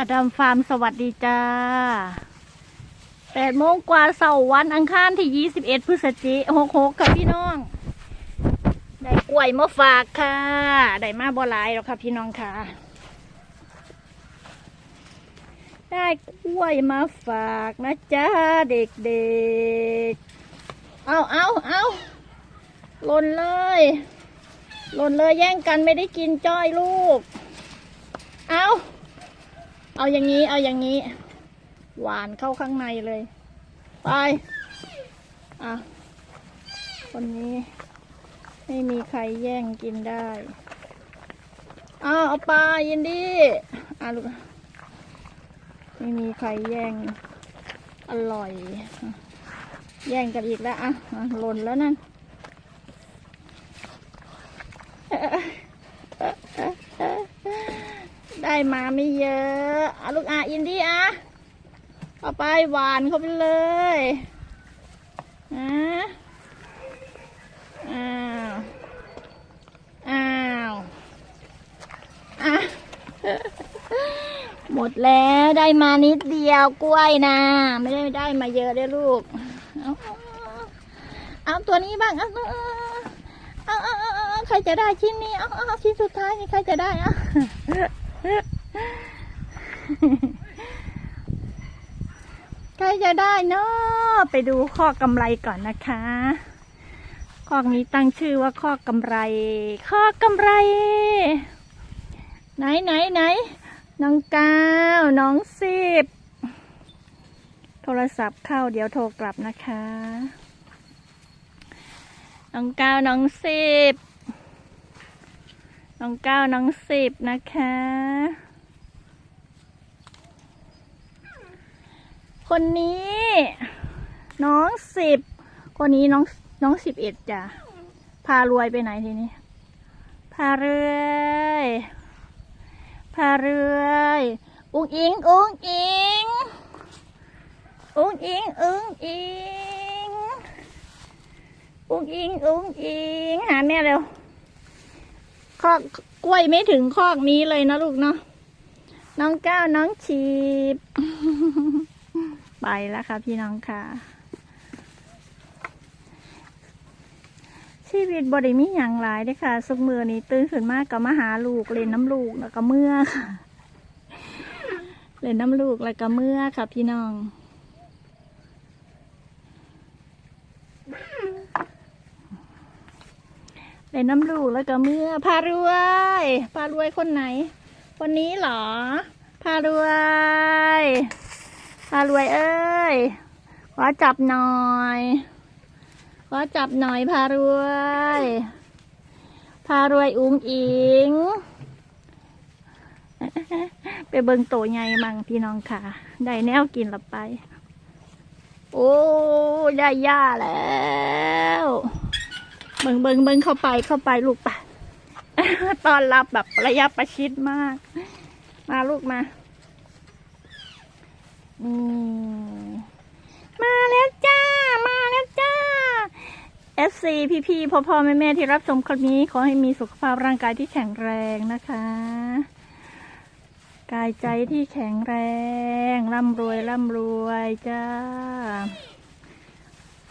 อดัมฟาร์มสวัสดีจ้าแปดโมงกว่าเสาร์วันอังคารที่ยี่สิบเอ็ดพฤศจิกหกหกค่ะพี่น้อง ได้กล้วยมาฝากค่ะ ได้มาบ่หลายหรอกค่ะพี่น้องค่ะ ได้กล้วยมาฝากนะจ๊ะเด็กๆ เอาเอาเอาหล่นเลยหล่นเลยแย่งกันไม่ได้กินจ้อยลูก เอา เอาอย่างนี้ เอาอย่างนี้ หวานเข้าข้างในเลย ไป อะ คนนี้ ไม่มีใครแย่งกินได้เอาเอาปลายินดีอะลูกไม่มีใครแย่ง อร่อย แย่งกันอีกแล้วอะอะหล่นแล้วนั่น ได้ มาไม่เยอะอะลูกอะอินดี้อะเอาไปหวานเข้าไปเลยอะอ้าวอ้าวอะหมดแล้วได้มานิดเดียวกล้วยนะ ไม่ได้ได้มาเยอะได้ลูก เอาเอาตัวนี้บ้างเอาเอาเอาเอาใครจะได้ชิ้นนี้เอาเอาเอาชิ้นสุดท้ายนี่ใครจะได้อะ ใครจะได้เนาะไปดูข้อกำไรก่อนนะคะข้อนี้ตั้งชื่อว่าข้อกำไร ข้อกำไร ไหนไหนไหนน้องก้าวน้องสิบโทรศัพท์เข้าเดี๋ยวโทรกลับนะคะ น้องก้าวน้องสิบน้องก้าวน้องสิบนะคะ คนนี้ น้องสิบคนนี้น้องน้องสิบเอ็ดจ้ะพารวยไปไหนทีนี้ พาเรื่อยพาเรื่อยอุ้งอิงอุ้งอิงอุ้งอิงอุ้งอิงอุ้งอิงอุ้งอิงหาแม่เร็วคอกกล้วยไม่ถึงคอกนี้เลยนะลูกเนาะน้องก้าวน้องชีบ ไปแล้วค่ะพี่น้องค่ะ ชีวิตบริมีอย่างหลายเด้ค่ะสุกมือนี้ตื่นขึ้นมากก็มาหาลูกเล่นน้ำลูกแล้วก็เมื่อค่ะเล่นน้ำลูกแล้วก็เมื่อค่ะพี่น้องเล่นน้ำลูกแล้วก็เมื่อพารวยพารวยคนไหน คนนี้หรอพารวย พารวยเอ้ย ขอจับหน่อย ขอจับหน่อยพารวย พารวยอุ้งอิง ไปเบิงโตใหญ่มั่งพี่น้องค่ะ ได้แนวกินละไป โอ้ได้ย่าแล้ว เบิงเบิงเบิงเข้าไปเข้าไปลูกไปตอนรับแบบระยะประชิดมาก มาลูกมา มาแล้วจ้า มาแล้วจ้า FC พี่ๆพ่อพ่อแม่แม่ที่รับชมคลิปนี้ ขอให้มีสุขภาพร่างกายที่แข็งแรงนะคะ กายใจที่แข็งแรง ร่ำรวยร่ำรวยจ้า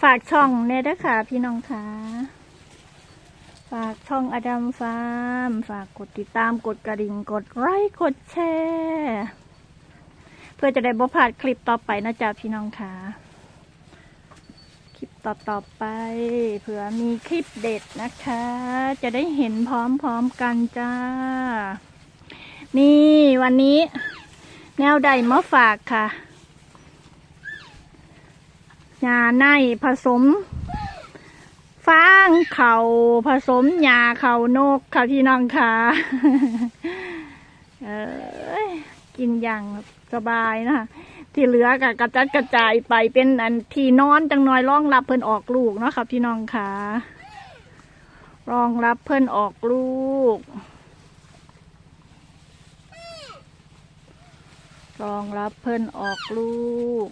ฝากช่องเนี่ยด้วยค่ะ พี่น้องค่ะฝากช่องอดัมฟาร์ม ฝากกดติดตามกดกระดิ่งกดไลค์กดแชร์ พื่อจะได้บ่พลาดคลิปต่อไปนะจ๊ะพี่น้องค่ะ คลิปต่อๆไป เผื่อมีคลิปเด็ดนะคะ จะได้เห็นพร้อมๆกันจ้า นี่วันนี้ แนวใดมาฝากค่ะยาในผสมฟางเขาผสมยาเขานกค่ะพี่น้องค่ะ เอ้ย กินอย่างสบายนะคะที่เหลือก็กระจัดกระจายไปเป็นอันที่นอนจังน้อยรองรับเพิ่นออกลูกเนาะค่ะพี่น้องค่ะรองรับเพิ่นออกลูก รองรับเพิ่นออกลูก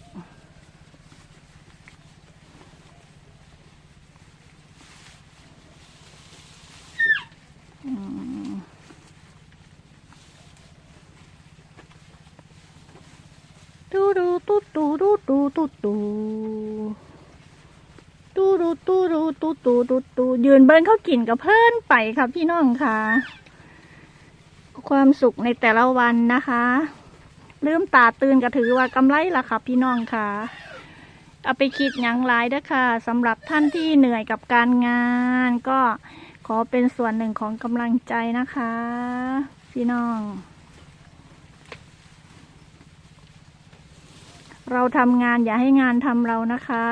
ตูดูตูตูดูตูตูตูตูดูตูดูตูตูตูตูยืนเบิ้งเขากินกับเพื่อนไปครับพี่น้องค่ะ ความสุขในแต่ละวันนะคะลืมตาตื่นก็ถือว่ากำไรละค่ะพี่น้องค่ะ เอาไปคิดหยังหลายเด้อค่ะสำหรับท่านที่เหนื่อยกับการงาน ก็ขอเป็นส่วนหนึ่งของกำลังใจนะคะ พี่น้อง เราทำงานอย่าให้งานทำเรานะคะ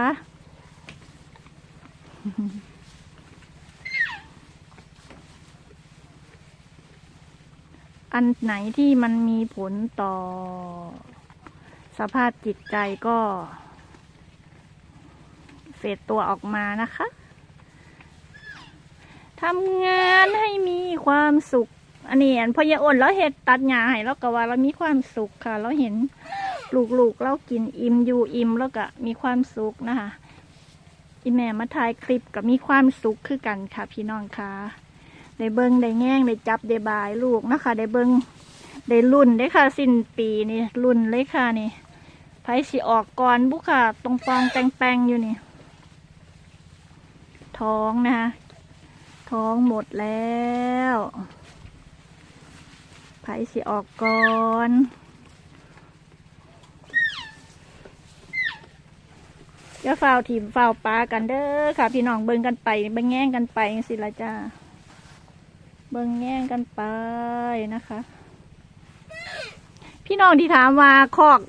อันไหนที่มันมีผลต่อ สภาพจิตใจก็เฟดตัวออกมานะคะทำงานให้มีความสุข อันนี้อันพยาอ่อนแล้วเห็ดตัดหญ้าให้แล้วก็ว่าเรามีความสุขค่ะ เราเห็น ลูกๆเรากินอิ่มอยู่อิ่มแล้วก็มีความสุขนะคะอีแม่มาถ่ายคลิปกับมีความสุขคือกันค่ะ พี่น้องค่ะได้เบิงได้แง่งได้จับได้บายลูกนะคะได้เบิงได้รุ่นได้ค่ะ สิ้นปีนี่รุ่นเลยค่ะนี่ไผสิออกก่อนบุค่ะ ตรงฟองแปงๆอยู่นี่ท้องนะคะท้องหมดแล้วไผสิออกก่อน อย่าฝ้าวถิ่มฝ้าวปลากันเด้อค่ะ พี่น้องเบิ่งกันไปเบิ่งแง่งกันไปสิละจ้าเบิ่งแง่งกันไปนะคะ พี่น้องที่ถามว่าคอก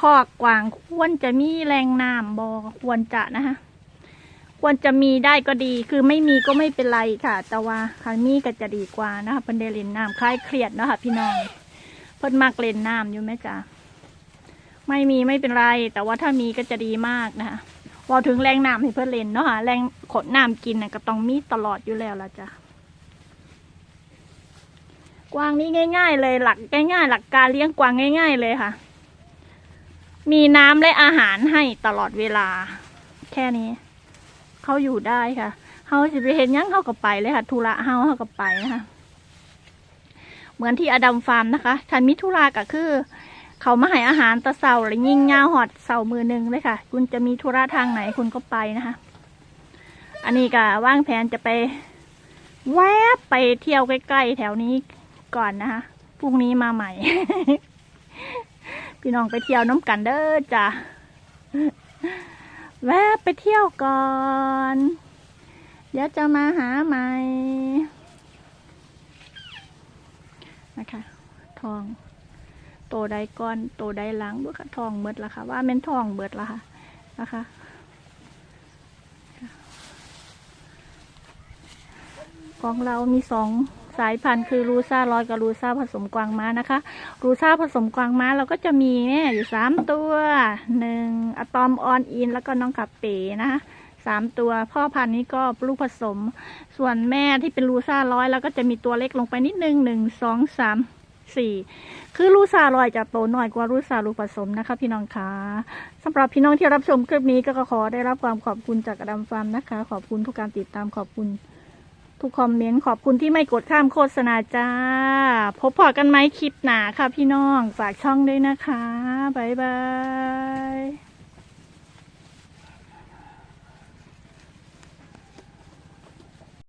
คอกกวางควรจะมีแรงน้ำบอควรจะนะคะควรจะมีได้ก็ดี คือไม่มีก็ไม่เป็นไรค่ะ แต่ว่าคันมีก็จะดีกว่านะคะเพิ่นได้เล่นน้ำคลายเครียดนะคะพี่น้องเพิ่นมักเล่นน้ำอยู่ไหมจ๊ะไม่มีไม่เป็นไร แต่ว่าถ้ามีก็จะดีมากนะคะ พอถึงแรงน้ำให้เพื่อนเล่นเนาะค่ะแรงขดน้ำกินน่ะก็ต้องมีตลอดอยู่แล้วละจ้ะกวางนี่ง่าย ๆ เลยหลักง่าย ๆ หลักการเลี้ยงกวางง่าย ๆ เลยค่ะ มีน้ำและอาหารให้ตลอดเวลา แค่นี้เขาอยู่ได้ค่ะเขาจะไปเห็นยังเขาก็ไปเลยค่ะธุระเขาเขาก็ไปนะคะเหมือนที่อดัมฟาร์มนะคะถ้ามิธุระก็คือ เขามาให้อาหารตะเสาหรือยิ่งยาหอดเสามือหนึ่งเลยค่ะ คุณจะมีธุระทางไหนคุณก็ไปนะคะ อันนี้ก็วางแผนจะไป แวบไปเที่ยวใกล้ๆแถวนี้ก่อนนะคะพรุ่งนี้มาใหม่ พี่น้องไปเที่ยวน้ำกันเด้อจ้ะแวบไปเที่ยวก่อน เดี๋ยวจะมาหาใหม่นะคะ ทอง โตใดก้อน โตใดหลังบุค่ะทองเบิดละค่ะ ว่าแม่นทองเบิดละค่ะนะคะของเรามีสองสายพันธุ์คือรูซ่าลอยกับรูซ่าผสมกวางม้านะคะ รูซ่าผสมกวางม้าเราก็จะมีแม่อยู่สามตัวหนึ่งอะตอมออนอินแล้วก็น้องขับเป๋นะคะสามตัวพ่อพันธุ์นี้ก็ลูกผสม ส่วนแม่ที่เป็นรูซ่าร้อย แล้วก็จะมีตัวเล็กลงไปนิดนึงหนึ่งสองสาม สี่คือลูซาลอยจะโตหน่อยกว่าลูซาลูผสมนะคะ พี่น้องคะสำหรับพี่น้องที่รับชมคลิปนี้ก็ขอได้รับความขอบคุณจากอดัมฟาร์มนะคะ ขอบคุณทุกการติดตามขอบคุณทุกคอมเมนต์ขอบคุณที่ไม่กดข้ามโฆษณาจ้า พบพอกันไหมคลิปหนาค่ะพี่น้อง ฝากช่องด้วยนะคะ บ๊ายบาย